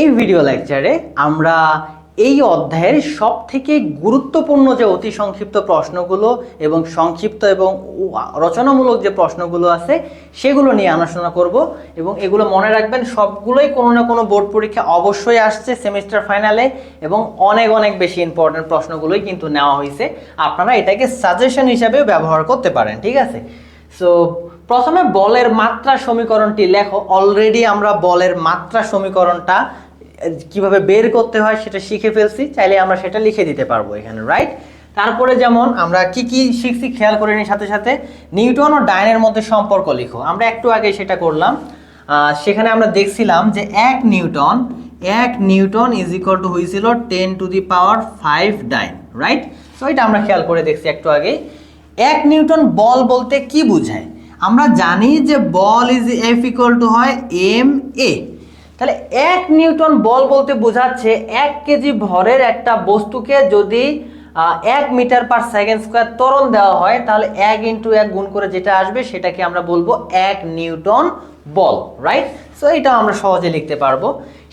এই ভিডিও লেকচারে আমরা এই অধ্যায়ের সব থেকে গুরুত্বপূর্ণ যে অতি সংক্ষিপ্ত প্রশ্নগুলো এবং সংক্ষিপ্ত এবং রচনামূলক যে প্রশ্নগুলো আছে, সেগুলো নিয়ে আলোচনা করব এবং এগুলো মনে রাখবেন, সবগুলোই কোনো না কোনো বোর্ড পরীক্ষা অবশ্যই আসছে সেমিস্টার ফাইনালে এবং অনেক অনেক বেশি ইম্পর্টেন্ট প্রশ্নগুলোই কিন্তু নেওয়া হয়েছে। আপনারা এটাকে সাজেশন হিসাবেও ব্যবহার করতে পারেন, ঠিক আছে? সো প্রথমে বলের মাত্রা সমীকরণটি লেখো। অলরেডি আমরা বলের মাত্রা সমীকরণটা কীভাবে বের করতে হয় সেটা শিখে ফেলছি, চাইলে আমরা সেটা লিখে দিতে পারব এখানে রাইট তারপরে যেমন আমরা কি কি শিখছি খেয়াল করে নিই সাথে সাথে, নিউটন ও ডাইনের মধ্যে সম্পর্ক লিখো। আমরা একটু আগে সেটা করলাম সেখানে আমরা দেখছিলাম যে এক নিউটন এক নিউটন ইজ ইকুয়াল টু হয়েছিল ten to the power five dyne right so এটা আমরা খেয়াল করে দেখছি একটু আগেই এক নিউটন বল বলতে কি বোঝায়? আমরা জানি যে বল ইজ এফ ইকুয়াল টু হয় এম এ তাহলে এক নিউটন বল বলতে বোঝাচ্ছে এক কেজি ভরের একটা বস্তুকে যদি এক মিটার পার সেকেন্ড স্কোয়ার ত্বরণ দেওয়া হয়, তাহলে এক ইন্টু এক গুণ করে যেটা আসবে সেটাকে আমরা বলব এক নিউটন বল রাইট সো এটা আমরা সহজে লিখতে পারব।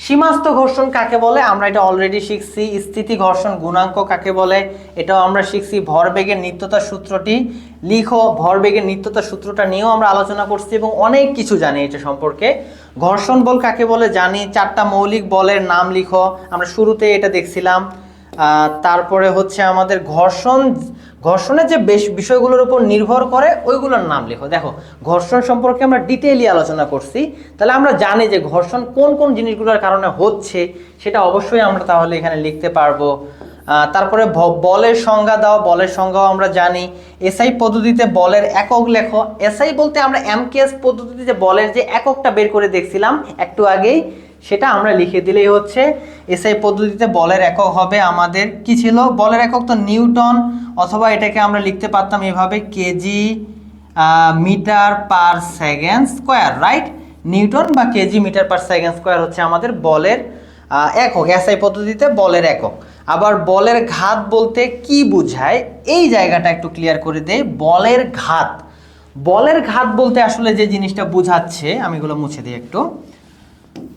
সীমাস্ত ঘর্ষণ কাকে বলে? আমরা এটা অলরেডি শিখছি। স্থিতি ঘর্ষণ গুণাঙ্ক কাকে বলে? এটাও আমরা শিখছি। ভরবেগের নিত্যতার সূত্রটি। লিখো, ভরবেগের নিত্যতার সূত্রটা নিয়েও আমরা আলোচনা করছি এবং অনেক কিছু জানি এটা সম্পর্কে। ঘর্ষণ বল কাকে বলে? জানি। চারটা মৌলিক বলের নাম লিখো। আমরা শুরুতে এটা দেখছিলাম। তারপরে হচ্ছে আমাদের ঘর্ষণ ঘর্ষণের যে বেশ বিষয়গুলোর উপর নির্ভর করে, ওইগুলোর নাম লেখো। দেখো, ঘর্ষণ সম্পর্কে আমরা ডিটেইলি আলোচনা করছি। তাহলে আমরা জানি যে ঘর্ষণ কোন কোন জিনিসগুলোর কারণে হচ্ছে, সেটা অবশ্যই আমরা তাহলে এখানে লিখতে পারব। তারপরে বলের সংজ্ঞা দাও। বলের সংজ্ঞাও আমরা জানি। এসআই পদ্ধতিতে বলের একক লেখো। এসআই বলতে আমরা এমকেএস পদ্ধতিতে বলের যে এককটা বের করে দেখছিলাম, একটু আগেই সেটা আমরা লিখে দিলেই হচ্ছে। এসআই পদ্ধতিতে বলের একক হবে আমাদের কি ছিল? বলের একক তো নিউটন, অথবা এটাকে আমরা লিখতে পারতাম এভাবে KG metre per second square, right? Newton বা KG, metre per second square হচ্ছে আমাদের বলের একক, এসআই পদ্ধতিতে বলের একক। আবার বলের ঘাত বলতে কি বোঝায়? এই জায়গাটা একটু ক্লিয়ার করে দেই। বলের ঘাত। বলের ঘাত বলতে আসলে যে জিনিসটা বোঝাচ্ছে, আমি এগুলো মুছে দিই একটু।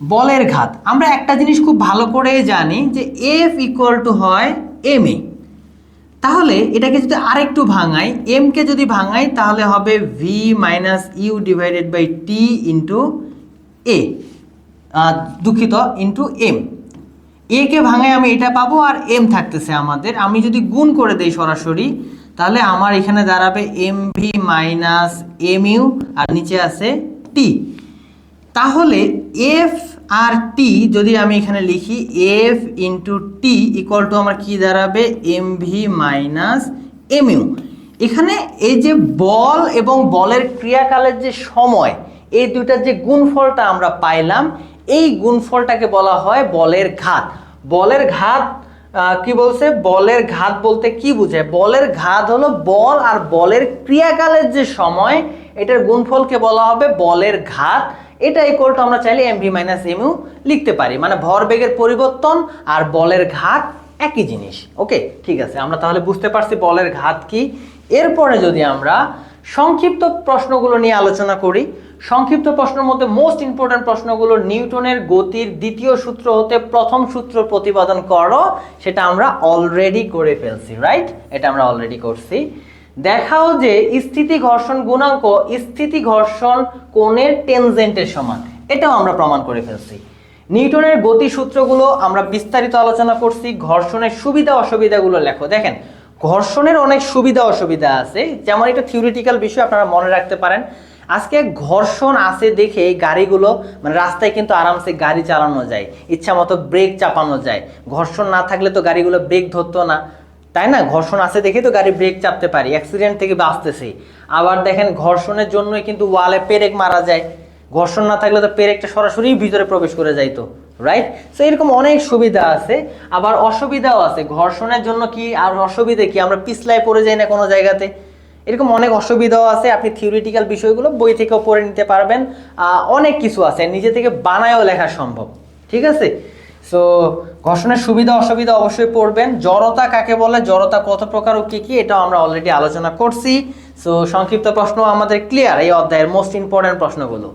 বলের ঘাত। আমরা একটা জিনিস খুব ভালো করে জানি যে এফ ইকুয়াল টু হয় এম এ। তাহলে এটাকে যদি আরেকটু ভাঙাই এম কে যদি ভাঙাই, তাহলে হবে V minus U divided by T into A দুঃখিত ইন্টু এম এ কে ভাঙায় আমি এটা পাবো আর এম থাকতেছে আমাদের। আমি যদি গুণ করে দেই সরাসরি, তাহলে আমার এখানে দাঁড়াবে M V minus M U আর নিচে আছে টি তাহলে এফ আর টি যদি আমি এখানে লিখি F into T equal to আমার কি দাঁড়াবে? M V minus M U এখানে এই যে বল এবং বলের ক্রিয়াকালের যে সময়, এই দুইটার যে গুণফলটা আমরা পাইলাম, এই গুণফলটাকে বলা হয় বলের ঘাত। বলের ঘাত কি বলছে? বলের ঘাত বলতে কি বোঝায়? বলের ঘাত হলো বল আর বলের ক্রিয়াকালের যে সময়, এটার গুণফলকে বলা হবে বলের ঘাত। এটা ইকুয়াল টু আমরা চাইলে এম ভি মাইনাস এম লিখতে পারি। মানে ভরবেগের পরিবর্তন আর বলের ঘাত একই জিনিস। ওকে ঠিক আছে। আমরা তাহলে বুঝতে পারছি বলের ঘাত কি। এরপরে যদি আমরা সংক্ষিপ্ত প্রশ্নগুলো নিয়ে আলোচনা করি, সংক্ষিপ্ত প্রশ্নের মধ্যে মোস্ট ইম্পর্ট্যান্ট প্রশ্নগুলো নিউটনের গতির দ্বিতীয় সূত্র হতে প্রথম সূত্র প্রতিপাদন করো, সেটা আমরা অলরেডি করে ফেলছি রাইট এটা আমরা অলরেডি করছি। দেখাও যে স্থিতি ঘর্ষণ গুণাঙ্ক, স্থিতি ঘর্ষণ কোণের টেনজেন্টের সমান। এটাও আমরা প্রমাণ করে ফেলছি। নিউটনের গতি সূত্রগুলো আমরা বিস্তারিত আলোচনা করছি, ঘর্ষণের সুবিধা অসুবিধাগুলো লেখো। দেখেন, ঘর্ষণের অনেক সুবিধা অসুবিধা আছে, যেমন এটা থিওরিটিক্যাল বিষয় আপনারা মনে রাখতে পারেন। আজকে ঘর্ষণ আছে দেখে গাড়িগুলো মানে রাস্তায় কিন্তু আরামসে গাড়ি চালানো যায়, ইচ্ছা মতো ব্রেক চাপানো যায়। ঘর্ষণ না থাকলে তো গাড়িগুলো ব্রেক ধরতো না। তাই না? ঘর্ষণ আছে দেখে তো গাড়ি ব্রেক চাপতে পারি অ্যাক্সিডেন্ট থেকে বাঁচতেছি। আবার দেখেন ঘর্ষণের জন্যই কিন্তু ওয়ালে পেরেক মারা যায়। ঘর্ষণ না থাকলে তো পেরেকটা সরাসরি ভিতরে প্রবেশ করে যাইতো রাইট সো এরকম অনেক সুবিধা আছে। আবার অসুবিধাও আছে। ঘর্ষণের জন্য কি আর অসুবিধে কি? আমরা পিছলায় পড়ে যাই না কোনো জায়গাতে। এরকম অনেক অসুবিধাও আছে। আপনি থিওরিটিক্যাল বিষয়গুলো বই থেকেও পড়ে নিতে পারবেন। অনেক কিছু আছে। নিজে থেকে বানায়ও লেখা সম্ভব, ঠিক আছে? সো ঘর্ষণের সুবিধা, অসুবিধা অবশ্যই পড়বেন। জড়তা কাকে বলে? জড়তা কত প্রকার ও কি কি এটাও আমরা অলরেডি আলোচনা করছি। সো সংক্ষিপ্ত প্রশ্ন আমাদের ক্লিয়ার এই অধ্যায়ের মোস্ট ইম্পর্টেন্ট প্রশ্নগুলো।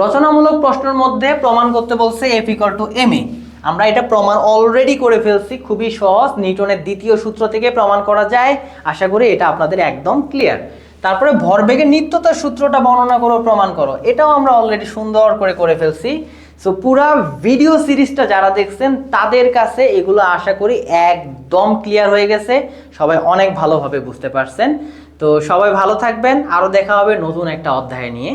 রচনামূলক প্রশ্নের মধ্যে প্রমাণ করতে বলছে F equal to M A আমরা এটা প্রমাণ অলরেডি করে ফেলছি, খুবই সহজ। নিউটনের দ্বিতীয় সূত্র থেকে প্রমাণ করা যায়। আশা করি এটা আপনাদের একদম ক্লিয়ার তারপরে ভরবেগের নিত্যতার সূত্রটা বর্ণনা করো, প্রমাণ করো। এটাও আমরা অলরেডি সুন্দর করে করে ফেলছি। সো পুরা ভিডিও সিরিজটা যারা দেখছেন, তাদের কাছে এগুলো আশা করি একদম ক্লিয়ার হয়ে গেছে। সবাই অনেক ভালোভাবে বুঝতে পারছেন। তো সবাই ভালো থাকবেন। আরও দেখা হবে নতুন একটা অধ্যায় নিয়ে।